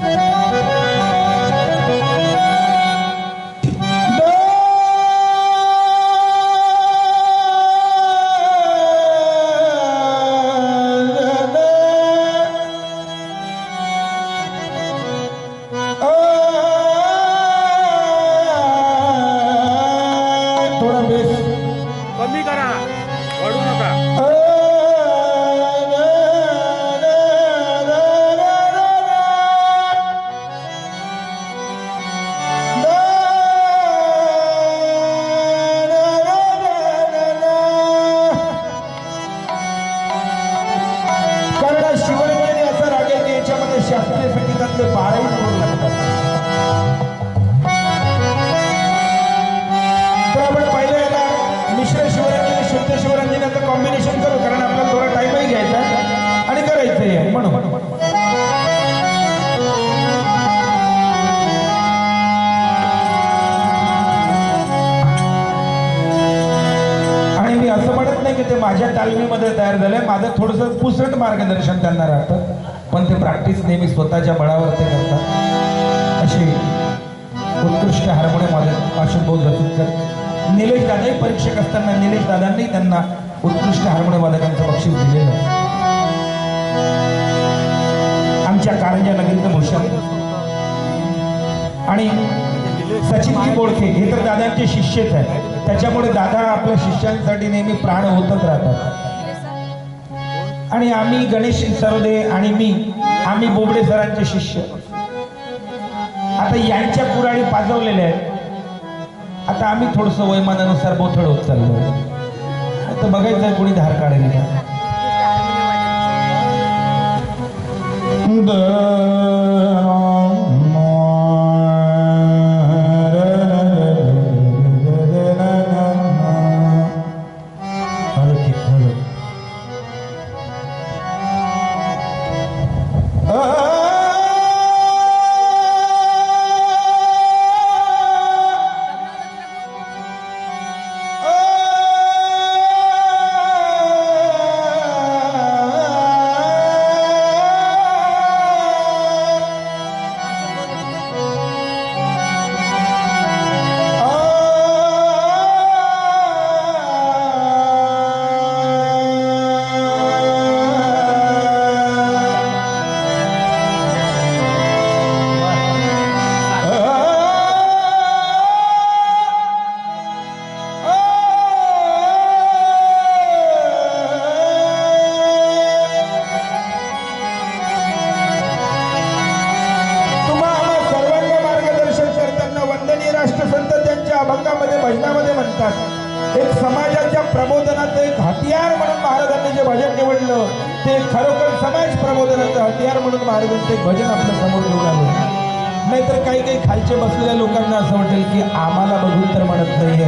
थोडा माझ्या तयार झालंय माझं थोडंसं पुसट मार्गदर्शन त्यांना राहतं. पण ते प्रॅक्टिस नेहमी स्वतःच्या बळावर ते करतात. अशी उत्कृष्ट हार्मोनियम वादक अशुभभाऊ निलेश दादाही परीक्षक असताना निलेश दादांनी त्यांना उत्कृष्ट हार्मोनियम वादकांचं बक्षीस दिलेलं आमच्या कारंजा नगरीचं भूषण. आणि सचिन बोडखे हे तर दादांचे शिष्यच आहे त्याच्यामुळे दादा आपल्या शिष्यांसाठी नेहमी प्राण होतच राहतात. आणि आम्ही गणेश सरोदे आणि मी आम्ही बोबडे सरांचे शिष्य. आता यांच्या कुराडी पाजवलेल्या आहेत. आता आम्ही थोडस वयमानानुसार बोथड होत चाललो आता बघायचं कोणी धार काढेल का? म्हणतात. एक समाजाच्या प्रबोधनाचं एक हतियार म्हणून महाराजांनी जे भजन निवडलं ते खरोखर समाज प्रबोधनाचं हतियार म्हणून महाराजांचं एक भजन आपल्यासमोर घेऊन आलं. नाहीतर काही काही खालचे बसलेल्या लोकांना असं वाटेल की आम्हाला बघून तर म्हणत नाहीये.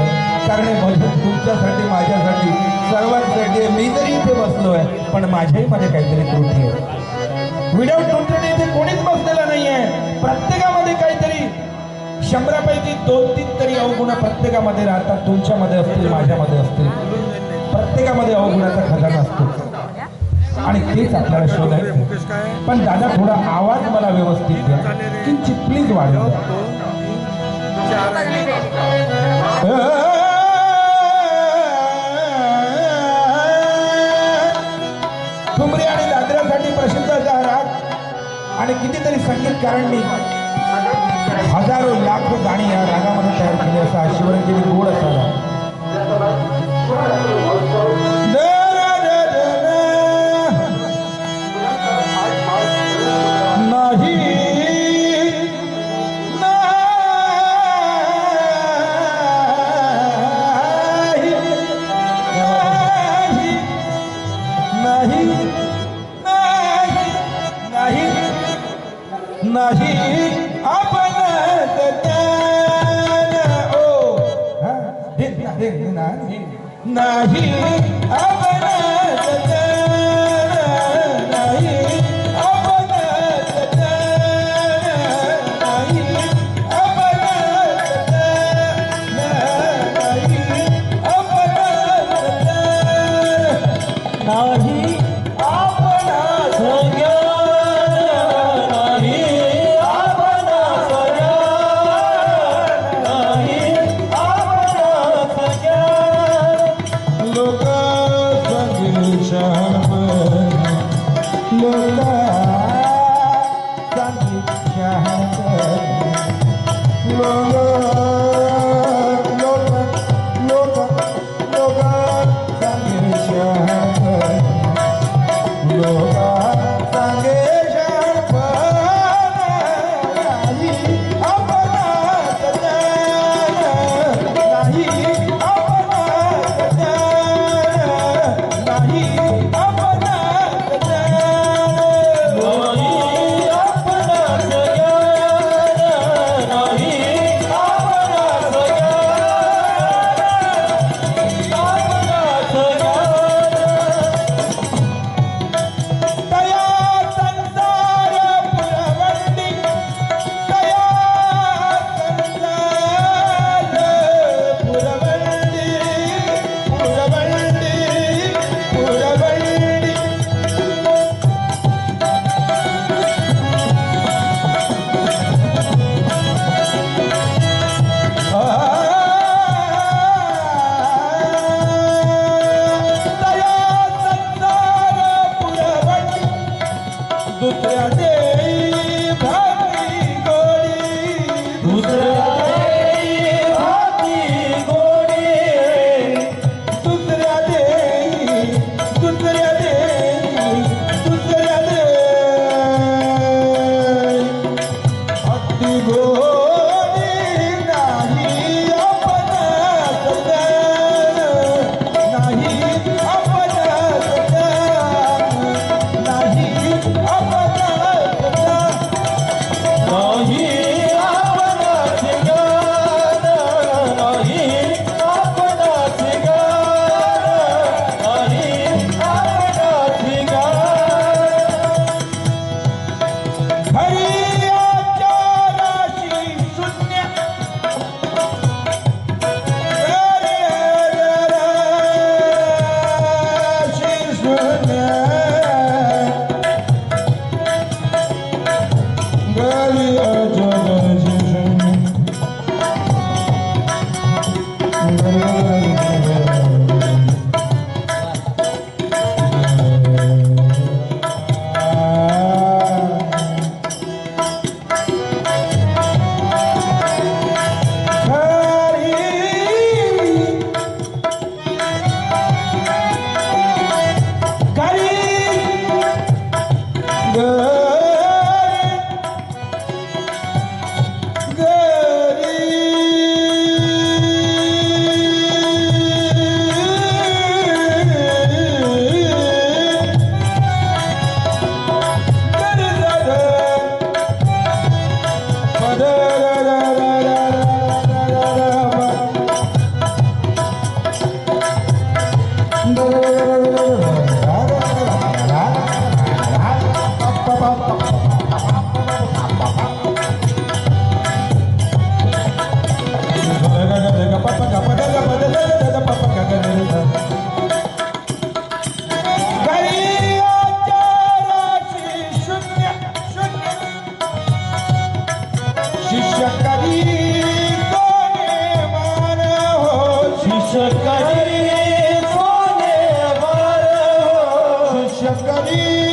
कारण हे भजन तुमच्यासाठी माझ्यासाठी सर्वांसाठी मी जरी इथे बसलो आहे पण माझ्याही मध्ये काहीतरी त्रुटी आहे. विडाऊट तुमच्याने इथे कोणीच बसलेलं नाहीये. प्रत्येकामध्ये काहीतरी शंभरापैकी दोन तीन तरी अवगुण प्रत्येकामध्ये राहतात. तुमच्यामध्ये असतील माझ्यामध्ये असतील. प्रत्येकामध्ये अवगुणाचा खजाना असतो. आणि तेच आपल्याला शोधायचं आहे. पण दादा थोडा आवाज मला व्यवस्थित द्या. किंचित प्लीज वाढव ठुमरी आणि दादऱ्यासाठी प्रसिद्ध जाहिरात. हा आणि कितीतरी संगीतकारांनी हजारो लाखो गाणी या रागामध्ये तयार केली असा शिवरंजनी गोड असा नाही नाही नाही शिष्य हो शिष्य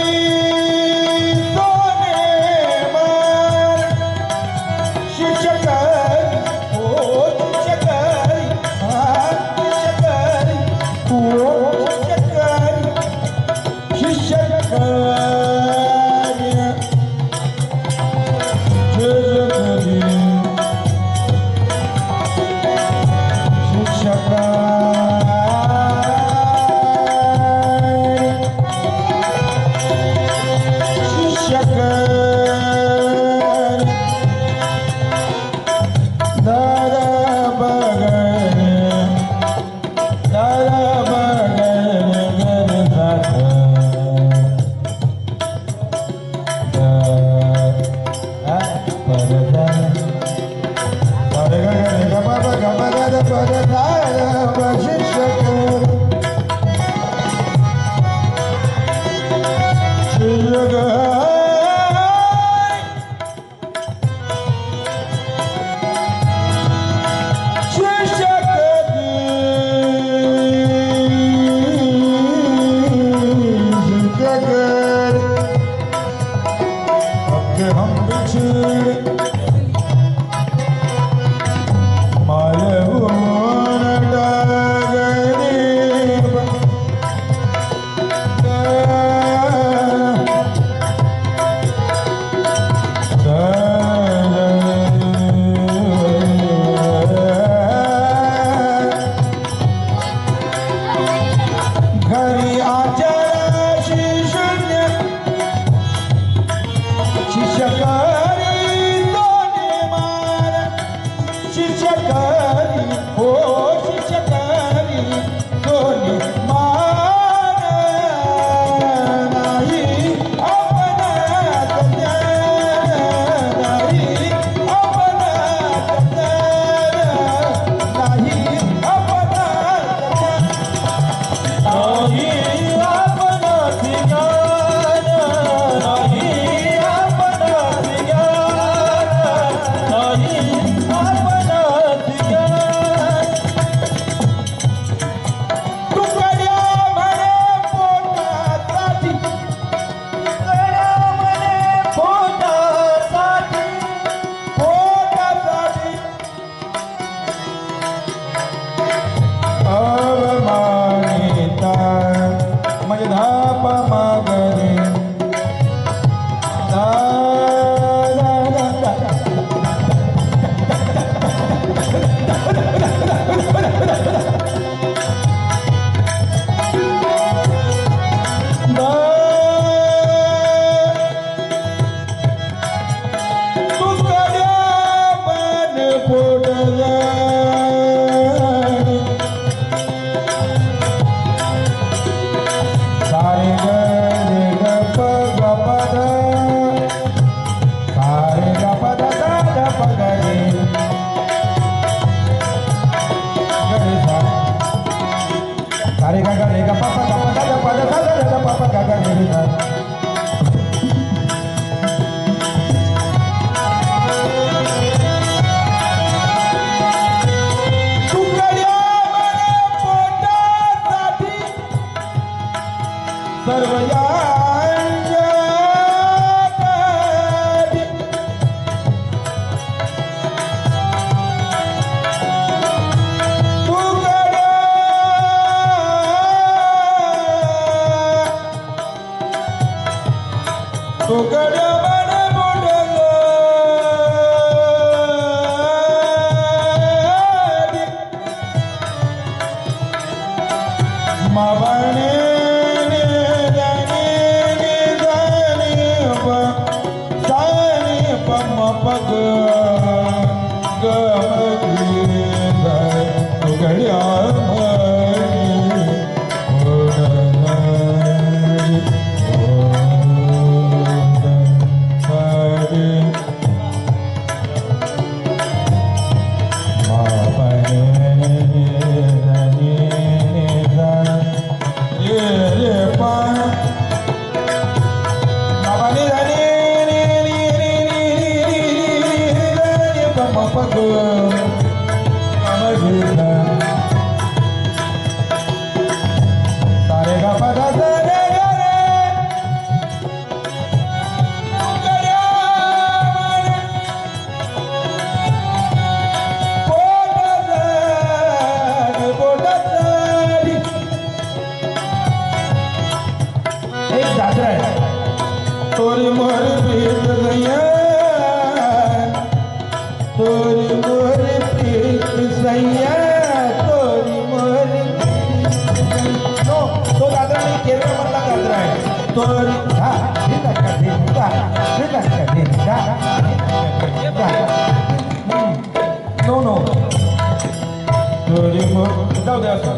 हो गया उसका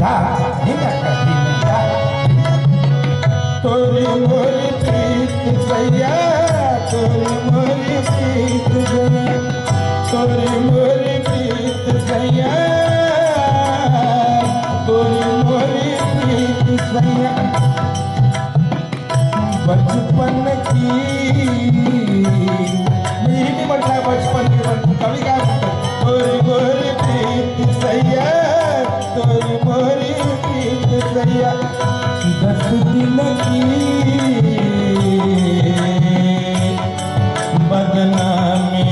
धा धिना का धिना तोरी मोरी प्रीत सैया तोरी मोरी प्रीत तोरी मोरी प्रीत सैया तोरी मोरी प्रीत सैया बचपन की मीठी बटला बचपन सैया तोरी मोरी प्रीत सैया बदनामी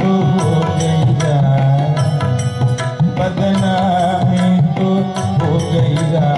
तो हो गईरा बदनामी तो हो गईरा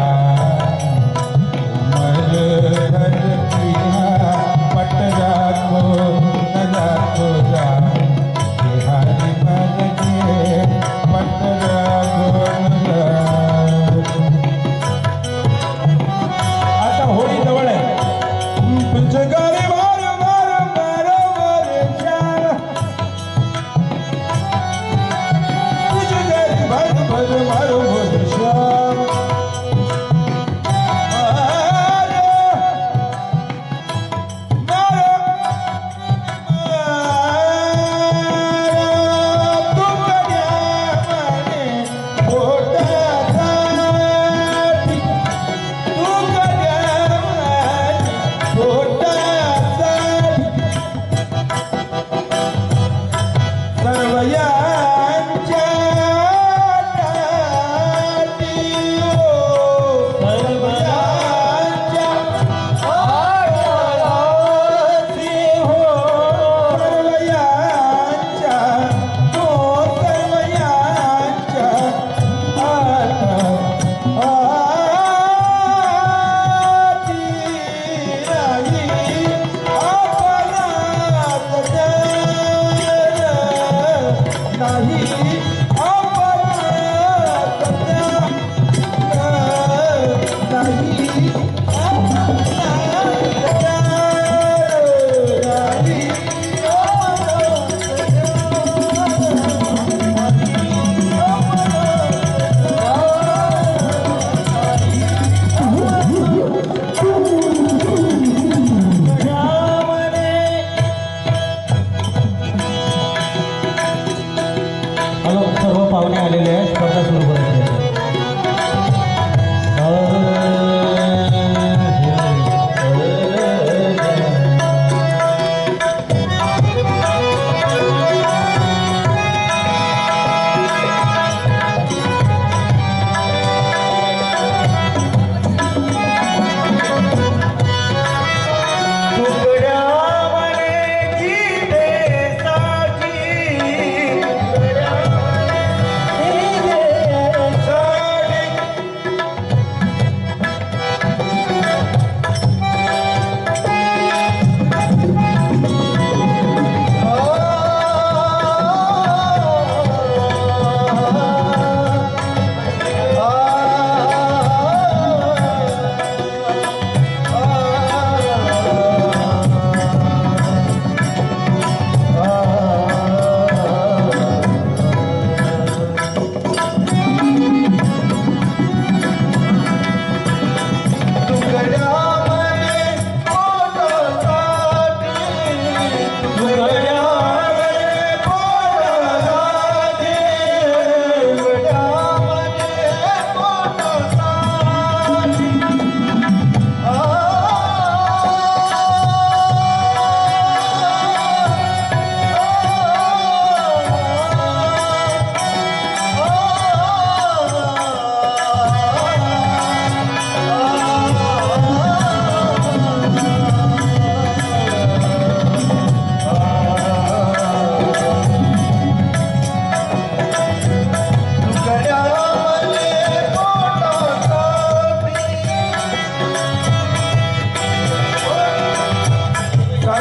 पाहुणे आलेले आहेत स्पर्धा सुरू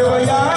Hallelujah.